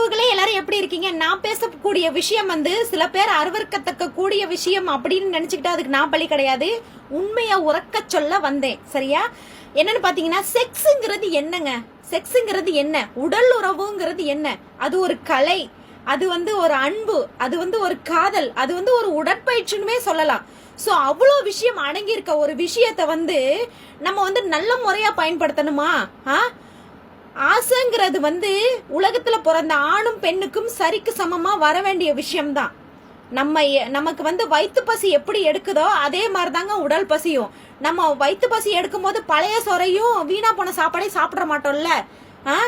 உறவுகளே எல்லாரும் எப்படி இருக்கீங்க? நான் பேசக்கூடிய விஷயம் வந்து சில பேர் அருவறுக்கத்தக்க கூடிய விஷயம் அப்படின்னு நினைச்சுக்கிட்டு அதுக்கு நான் பலி கிடையாது. உண்மையை உறக்க சொல்ல வந்தேன். சரியா? என்னன்னு பாத்தீங்கன்னா செக்ஸுங்கிறது என்னங்க? செக்ஸுங்கிறது என்ன? உடல் உறவுங்கிறது என்ன? அது ஒரு கலை அது வந்து ஒரு அன்பு அது வந்து ஒரு காதல் அது வந்து ஒரு உடற்பயிற்சினுமே சொல்லலாம். ஸோ அவ்வளோ விஷயம் அடங்கியிருக்க ஒரு விஷயத்தை வந்து நம்ம வந்து நல்ல முறையாக பயன்படுத்தணுமா? ஆ? ஆசைங்கிறது வந்து உலகத்துல பிறந்த ஆணும் பெண்ணுக்கும் சரிக்கு சமமா வர வேண்டிய விஷயம்தான். நம்ம நமக்கு வந்து வயிற்று பசி எப்படி எடுக்குதோ அதே மாதிரி தாங்க உடல் பசியும். நம்ம வயிற்று பசி எடுக்கும்போது பழைய சொறையும் வீணா போன சாப்பாடையும் சாப்பிட மாட்டோம்ல. ஆ?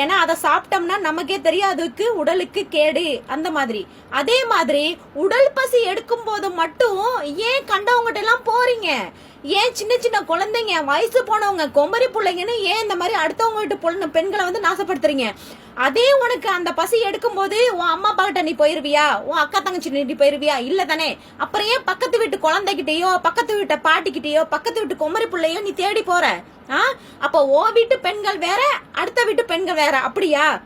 ஏன்னா அதை சாப்பிட்டோம்னா நமக்கே தெரியாதுக்கு உடலுக்கு கேடு அந்த மாதிரி. அதே மாதிரி உடல் பசி எடுக்கும் போது மட்டும் ஏன் கண்டவங்ககிட்ட எல்லாம் போறீங்க? ஏன் சின்ன சின்ன குழந்தைங்க வயசு போனவங்க கொம்பரி பிள்ளைங்கன்னு ஏன் இந்த மாதிரி அடுத்தவங்க வீட்டு பொண்ணு பெண்களை வந்து நாசப்படுத்துறீங்க? அதே உனக்கு அந்த பசி எடுக்கும்போது உன் அம்மா அப்பா கிட்ட நீ போயிருவியா? உன் அக்கா தங்கச்சி நீ போயிருவியா? இல்ல தானே. அப்புறம் ஏன் பக்கத்து வீட்டு குழந்தைகிட்டயோ பக்கத்து வீட்டு பாட்டிக்கிட்டயோ பக்கத்து வீட்டு கொமரி பிள்ளையோ நீ தேடி போற? ஆ? அப்போ ஓ வீட்டு பெண்கள் வேற அடுத்த வீட்டு பெண்கள் வேற. அப்படியா?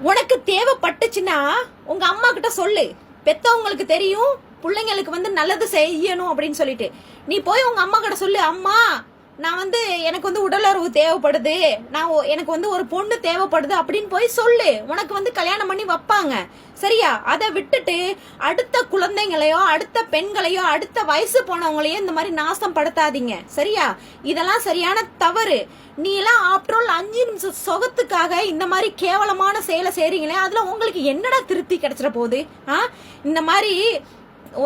உனக்கு தேவைப்பட்டுச்சுன்னா உங்க அம்மா கிட்ட சொல்லு. பெத்தவங்களுக்கு தெரியும் பிள்ளைங்களுக்கு வந்து நல்லது செய்யணும் அப்படின்னு சொல்லிட்டு. நீ போய் உங்க அம்மா கிட்ட சொல்லு அம்மா நான் வந்து எனக்கு வந்து உடலுறவு தேவைப்படுது. நான் ஒ- எனக்கு வந்து ஒரு பொண்ணு தேவைப்படுது அப்படின்னு போய் சொல்லு. உனக்கு வந்து கல்யாணம் பண்ணி வைப்பாங்க. சரியா? அதை விட்டுட்டு அடுத்த குழந்தைங்களையோ அடுத்த பெண்களையோ அடுத்த வயசு போனவங்களையோ இந்த மாதிரி நாசம் படுத்தாதீங்க. சரியா? இதெல்லாம் சரியான தவறு. நீ எல்லாம் ஆஃப்டர் ஆல் அஞ்சு நிமிஷம் சொகத்துக்காக இந்த மாதிரி கேவலமான செயலை செய்றீங்களே அதுல உங்களுக்கு என்னடா திருப்தி கிடைச்சிட போகுது? ஆ? இந்த மாதிரி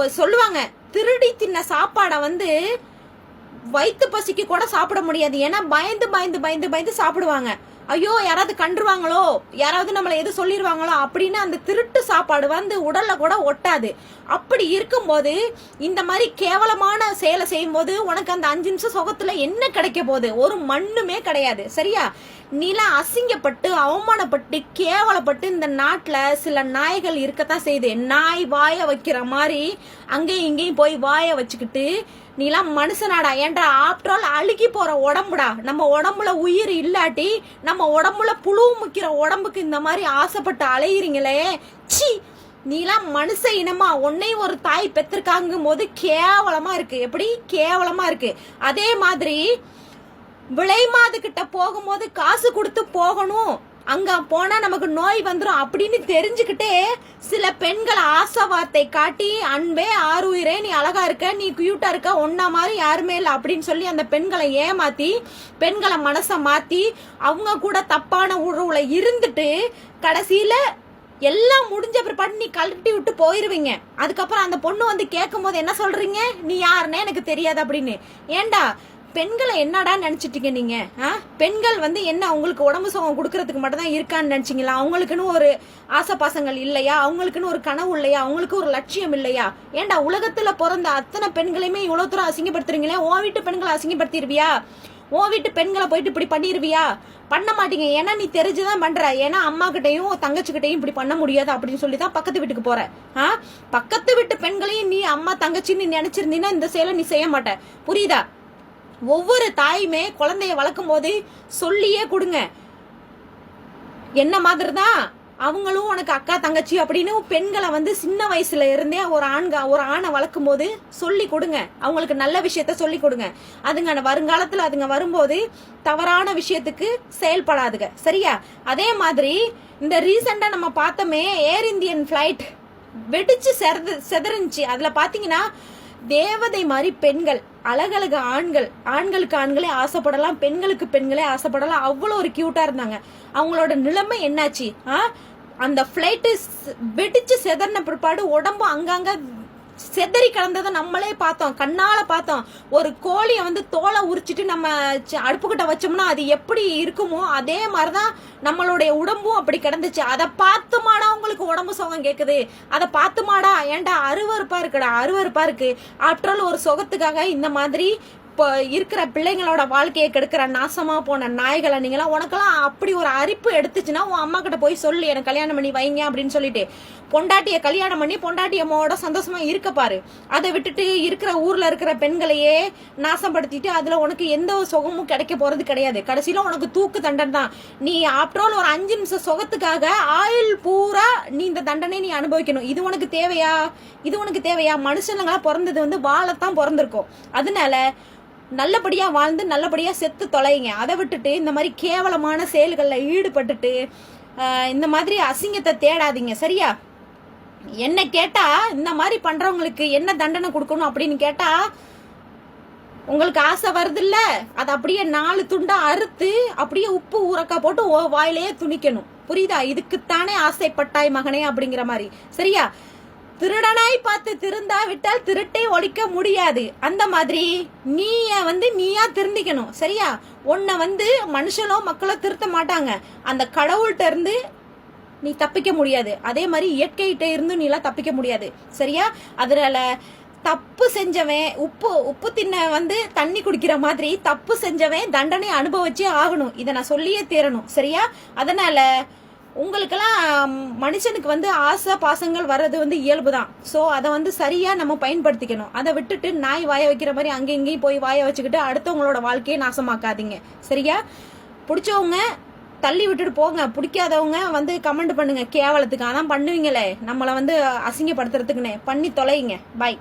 சொல்லுவாங்க திருடி தின்ன சாப்பாடை வந்து வயிற்று பசிக்கு கூட சாப்பிட முடியாது. ஏன்னா பயந்து பயந்து பயந்து பயந்து சாப்பிடுவாங்க. ஐயோ யாராவது கண்டுருவாங்களோ யாராவது நம்மளை எது சொல்லிடுவாங்களோ அப்படின்னு அந்த திருட்டு சாப்பாடு வந்து உடல்ல கூட ஒட்டாது. அப்படி இருக்கும்போது இந்த மாதிரி கேவலமான செயலை செய்யும்போது உனக்கு அந்த அஞ்சு நிமிஷம் சுகத்துல என்ன கிடைக்க போகுது? ஒரு மண்ணுமே கிடையாது. சரியா? நீலாம் அசிங்கப்பட்டு அவமானப்பட்டு கேவலப்பட்டு இந்த நாட்டில் சில நாய்கள் இருக்கத்தான் செய்யுது. நாய் வாய வைக்கிற மாதிரி அங்கேயும் இங்கேயும் போய் வாய வச்சுக்கிட்டு நீலாம் மனுஷனாடா. ஏன்டா ஆஃப்டர் ஆல் அழுகி போற உடம்புடா. நம்ம உடம்புல உயிர் இல்லாட்டி நம்ம உடம்புல புழு முக்கிற உடம்புக்கு இந்த மாதிரி ஆசைப்பட்டு அலையிறீங்களே. சி நீலாம் மனுஷ இனமா உன்னையும் ஒரு தாய் பெற்றிருக்காங்கும் போது கேவலமா இருக்கு. எப்படி? கேவலமா இருக்கு. அதே மாதிரி விளைமாது கிட்ட போகும்போது காசு கொடுத்து போகணும். அங்க போனா நமக்கு நோய் வந்துடும் அப்படின்னு தெரிஞ்சுக்கிட்டே சில பெண்கள் ஆசை வார்த்தை காட்டி அன்பே ஆறுயிரே நீ அழகா இருக்க நீ க்யூட்டாக இருக்க ஒன்னா மாதிரி யாருமே இல்லை அப்படின்னு சொல்லி அந்த பெண்களை ஏமாத்தி பெண்களை மனசை மாத்தி அவங்க கூட தப்பான உறவுல இருந்துட்டு கடைசியில எல்லாம் முடிஞ்ச பிற்பாடு நீ கழட்டி விட்டு போயிருவீங்க. அதுக்கப்புறம் அந்த பொண்ணு வந்து கேட்கும் போது என்ன சொல்றீங்க? நீ யாருன்னே எனக்கு தெரியாது அப்படின்னு. ஏண்டா? பெண்களை என்னடா நினைச்சிட்டீங்க நீங்க? ஆ? பெண்கள் வந்து என்ன அவங்களுக்கு உடம்பு சுகம் கொடுக்கறதுக்கு மட்டும் தான் இருக்கான்னு நினச்சிங்களா? அவங்களுக்குன்னு ஒரு ஆசை பாசங்கள் இல்லையா? அவங்களுக்குன்னு ஒரு கனவு இல்லையா? அவங்களுக்கு ஒரு லட்சியம் இல்லையா? ஏன்டா உலகத்துல பிறந்த அத்தனை பெண்களையுமே இவ்வளவு தூரம் அசிங்கப்படுத்துறீங்களே? ஓ வீட்டு பெண்களை அசிங்கப்படுத்திடுவியா? ஓ வீட்டு பெண்களை போயிட்டு இப்படி பண்ணிடுவியா? பண்ண மாட்டீங்க. ஏன்னா நீ தெரிஞ்சுதான் பண்ற. ஏன்னா அம்மா கிட்டையும் தங்கச்சிக்கிட்டையும் இப்படி பண்ண முடியாது அப்படின்னு சொல்லி தான் பக்கத்து வீட்டுக்கு போற. ஆ? பக்கத்து வீட்டு பெண்களையும் நீ அம்மா தங்கச்சின்னு நினைச்சிருந்தீங்கன்னா இந்த செயலை நீ செய்ய மாட்ட. புரியுதா? ஒவ்வொரு தாயுமே குழந்தைய வளர்க்கும் போது சொல்லியே கொடுங்க. என்ன மாதிரி தான் அவங்களும் உனக்கு அக்கா தங்கச்சி அப்படின்னு பெண்களை வந்து சின்ன வயசுல இருந்தே ஒரு ஆண்க ஒரு ஆணை வளர்க்கும் போது சொல்லி கொடுங்க. அவங்களுக்கு நல்ல விஷயத்த சொல்லி கொடுங்க. அதுங்க வருங்காலத்துல அதுங்க வரும்போது தவறான விஷயத்துக்கு செயல்படாதுங்க. சரியா? அதே மாதிரி இந்த ரீசெண்டா நம்ம பார்த்தோமே ஏர் இந்தியன் ஃபிளைட் வெடிச்சு செதறு செதறிஞ்சி அதுல பாத்தீங்கன்னா தேவதை மாதிரி பெண்கள் அழகழகு ஆண்கள் ஆண்களுக்கு ஆண்களே ஆசைப்படலாம் பெண்களுக்கு பெண்களே ஆசைப்படலாம். அவ்வளோ ஒரு க்யூட்டாக இருந்தாங்க. அவங்களோட நிலைமை என்னாச்சு? ஆ? அந்த ஃப்ளைட்டு வெடிச்சு செதறின பிற்பாடு உடம்பு அங்கங்கே செதறி கலந்ததை நம்மளே பார்த்தோம் கண்ணால பார்த்தோம். ஒரு கோழியை வந்து தோலை உரிச்சிட்டு நம்ம அடுப்புக்கிட்ட வச்சோம்னா அது எப்படி இருக்குமோ அதே மாதிரிதான் நம்மளுடைய உடம்பும் அப்படி கிடந்துச்சு. அதை பார்த்துமாடா உங்களுக்கு உடம்பு சுகம் கேட்குது அதை பார்த்துமாடா ஏன்டா அருவருப்பா இருக்குடா அருவருப்பா இருக்கு. ஆஃப்டர் ஆல் ஒரு சுகத்துக்காக இந்த மாதிரி இப்போ இருக்கிற பிள்ளைங்களோட வாழ்க்கையை கெடுக்கிற நாசமா போன நாய்களை நீங்களாம் உனக்கெல்லாம் அப்படி ஒரு அரிப்பு எடுத்துச்சுன்னா உன் அம்மா கிட்ட போய் சொல்லு எனக்கு கல்யாணம் பண்ணி வைங்க அப்படின்னு சொல்லிட்டு. பொண்டாட்டிய கல்யாணம் பண்ணி பொண்டாட்டி அம்மாவோட சந்தோஷமா இருக்க பாரு. அதை விட்டுட்டு இருக்கிற ஊர்ல இருக்கிற பெண்களையே நாசப்படுத்திட்டு அதுல உனக்கு எந்த ஒரு சுகமும் கிடைக்க போறது கிடையாது. கடைசியில உனக்கு தூக்கு தண்டனை தான். நீ ஆஃப்டர் ஆல் ஒரு அஞ்சு நிமிஷம் சுகத்துக்காக ஆயுள் பூரா நீ இந்த தண்டனை நீ அனுபவிக்கணும். இது உனக்கு தேவையா? இது உனக்கு தேவையா? மனுஷனுங்களா பிறந்தது வந்து வாழத்தான் பிறந்திருக்கும். அதனால நல்லபடியாக வாழ்ந்து நல்லபடியாக செத்து தொலைங்க அதை விட்டுட்டு இந்த மாதிரி கேவலமான செயல்களில் ஈடுபட்டுட்டு இந்த மாதிரி அசிங்கத்தை தேடாதீங்க. சரியா? என்ன கேட்டா இந்த மாதிரி பண்றவங்களுக்கு என்ன தண்டனை கொடுக்கணும் அப்படின்னு கேட்டா உங்களுக்கு ஆசை வருதுல்ல. அது அப்படியே நாலு துண்டா அறுத்து அப்படியே உப்பு ஊறக்கா போட்டு ஓ வாயிலேயே துணிக்கணும். புரியுதா? இதுக்குத்தானே ஆசைப்பட்டாய் மகனே அப்படிங்கிற மாதிரி. சரியா? திருடனாய் பார்த்து திருந்தா விட்டால் திருட்டை ஒழிக்க முடியாது. அந்த மாதிரி நீய வந்து நீயா திருந்திக்கணும் சரியா? உன்னை வந்து மனுஷனோ மக்களோ திருத்த மாட்டாங்க. அந்த கடவுள்கிட்ட இருந்து நீ தப்பிக்க முடியாது. அதே மாதிரி இயற்கைகிட்ட இருந்து நீலாம் தப்பிக்க முடியாது சரியா? அதனால தப்பு செஞ்சவன் உப்பு உப்பு தின்ன வந்து தண்ணி குடிக்கிற மாதிரி தப்பு செஞ்சவன் தண்டனை அனுபவிச்சே ஆகணும். இதை நான் சொல்லியே தீரணும் சரியா? அதனால உங்களுக்கெல்லாம் மனுஷனுக்கு வந்து ஆசை பாசங்கள் வர்றது வந்து இயல்பு தான் ஸோ அதை வந்து சரியாக நம்ம பயன்படுத்திக்கணும். அதை விட்டுட்டு நாய் வாய வைக்கிற மாதிரி அங்கே இங்கேயும் போய் வாய வச்சுக்கிட்டு அடுத்தவங்களோட வாழ்க்கையை நாசமாக்காதீங்க. சரியா? பிடிச்சவங்க தள்ளி விட்டுட்டு போங்க. பிடிக்காதவங்க வந்து கமெண்ட் பண்ணுங்க. கேவலத்துக்கு. அதான் பண்ணுவீங்களே. நம்மளை வந்து அசிங்கப்படுத்துறதுக்குன்னு. பண்ணி தொலைங்க பாய்